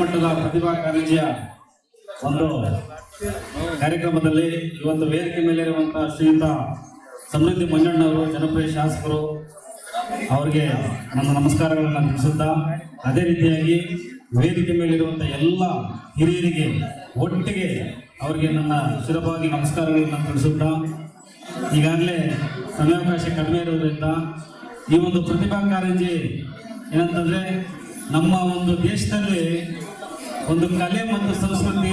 ಮಟ್ಟದ ಪ್ರತಿಭಾ ಕಾರಂಜಿಯ ಒಂದು ಕಾರ್ಯಕ್ರಮದಲ್ಲಿ ಇವತ್ತು ವೇದಿಕೆ ಮೇಲೆ ಇರುವಂತಹ ಶ್ರೀಯುತ ಸಮೃದ್ಧಿ ಮಂಜಣ್ಣವರು, ಜನಪ್ರಿಯ ಶಾಸಕರು, ಅವರಿಗೆ ನನ್ನ ನಮಸ್ಕಾರಗಳನ್ನು ತಿಳಿಸುತ್ತಾ, ಅದೇ ರೀತಿಯಾಗಿ ವೇದಿಕೆ ಮೇಲಿರುವಂತಹ ಎಲ್ಲ ಹಿರಿಯರಿಗೆ ಒಟ್ಟಿಗೆ ಅವರಿಗೆ ನನ್ನ ಸುಲಭವಾಗಿ ನಮಸ್ಕಾರಗಳನ್ನು ತಿಳಿಸುತ್ತಾ, ಈಗಾಗಲೇ ಸಮಯಾವಕಾಶ ಕಡಿಮೆ ಇರೋದ್ರಿಂದ ಈ ಒಂದು ಪ್ರತಿಭಾ ಕಾರಂಜಿ ಏನಂತಂದ್ರೆ ನಮ್ಮ ಒಂದು ದೇಶದಲ್ಲಿ ಒಂದು ಕಲೆ ಮತ್ತು ಸಂಸ್ಕೃತಿ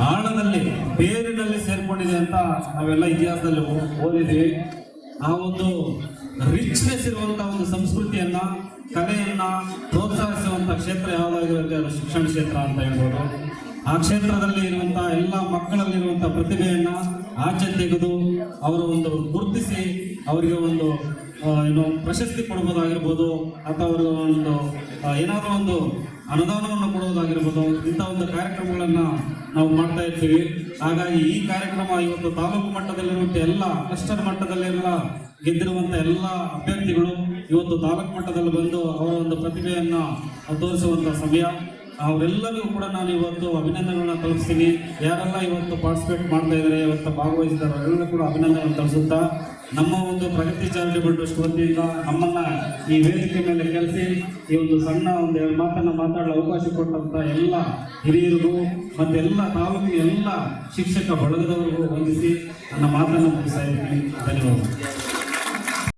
ಆಳದಲ್ಲಿ ಬೇರಿನಲ್ಲಿ ಸೇರ್ಕೊಂಡಿದೆ ಅಂತ ನಾವೆಲ್ಲ ಇತಿಹಾಸದಲ್ಲಿ ಓದಿದ್ವಿ ಆ ಒಂದು ರಿಚ್ನೆಸ್ ಇರುವಂತಹ ಒಂದು ಸಂಸ್ಕೃತಿಯನ್ನ, ಕಲೆಯನ್ನ ಪ್ರೋತ್ಸಾಹಿಸುವಂತ ಕ್ಷೇತ್ರ ಯಾವುದಾಗಿರುತ್ತೆ ಅದು ಶಿಕ್ಷಣ ಕ್ಷೇತ್ರ ಅಂತ ಹೇಳ್ಬೋದು. ಆ ಕ್ಷೇತ್ರದಲ್ಲಿ ಇರುವಂತಹ ಎಲ್ಲ ಮಕ್ಕಳಲ್ಲಿರುವಂತಹ ಪ್ರತಿಭೆಯನ್ನ ಆಚೆ ತೆಗೆದು ಅವರು ಒಂದು ಗುರುತಿಸಿ ಅವರಿಗೆ ಒಂದು ಏನು ಪ್ರಶಸ್ತಿ ಕೊಡ್ಬೋದಾಗಿರ್ಬೋದು ಅಥವಾ ಅವರಿಗೆ ಒಂದು ಏನಾದರೂ ಒಂದು ಅನುದಾನವನ್ನು ಕೊಡೋದಾಗಿರ್ಬೋದು ಇಂಥ ಒಂದು ಕಾರ್ಯಕ್ರಮಗಳನ್ನು ನಾವು ಮಾಡ್ತಾ ಇರ್ತೀವಿ. ಹಾಗಾಗಿ ಈ ಕಾರ್ಯಕ್ರಮ ಇವತ್ತು ತಾಲೂಕು ಮಟ್ಟದಲ್ಲಿರುವಂಥ ಎಲ್ಲ ಕ್ಲಸ್ಟರ್ ಮಟ್ಟದಲ್ಲೆಲ್ಲ ಗೆದ್ದಿರುವಂಥ ಎಲ್ಲ ಅಭ್ಯರ್ಥಿಗಳು ಇವತ್ತು ತಾಲೂಕು ಮಟ್ಟದಲ್ಲಿ ಬಂದು ಅವರ ಒಂದು ಪ್ರತಿಭೆಯನ್ನು ತೋರಿಸುವಂಥ ಸಮಯ. ಅವರೆಲ್ಲರಿಗೂ ಕೂಡ ನಾನು ಇವತ್ತು ಅಭಿನಂದನೆಗಳನ್ನ ತಲುಪಿಸ್ತೀನಿ. ಯಾರೆಲ್ಲ ಇವತ್ತು ಪಾರ್ಟಿಸಿಪೇಟ್ ಮಾಡ್ತಾ ಇದ್ದಾರೆ ಇವತ್ತು ಭಾಗವಹಿಸಿದ್ದಾರೆ ಅವರೆಲ್ಲರೂ ಕೂಡ ಅಭಿನಂದನೆಗಳನ್ನು ತಲುಪಿಸುತ್ತಾ ನಮ್ಮ ಒಂದು ಪ್ರಗತಿ ಚಾರಿಟಬಲ್ ಟ್ರಸ್ಟ್ ವತಿಯಿಂದ ನಮ್ಮನ್ನ ಈ ವೇದಿಕೆ ಮೇಲೆ ಕರೆಸಿ ಈ ಒಂದು ಸಣ್ಣ ಒಂದು ಎರಡು ಮಾತನ್ನ ಮಾತಾಡಲು ಅವಕಾಶ ಕೊಟ್ಟಂತ ಎಲ್ಲ ಹಿರಿಯರಿಗೂ ಮತ್ತೆ ಎಲ್ಲ ತಾಲೂಕು ಎಲ್ಲ ಶಿಕ್ಷಕ ಬಳಗದವರಿಗೂ ವಂದಿಸಿ ನನ್ನ ಮಾತನ್ನು ಮುಗಿಸ್ತಾ ಇದ್ದೀನಿ. ಧನ್ಯವಾದ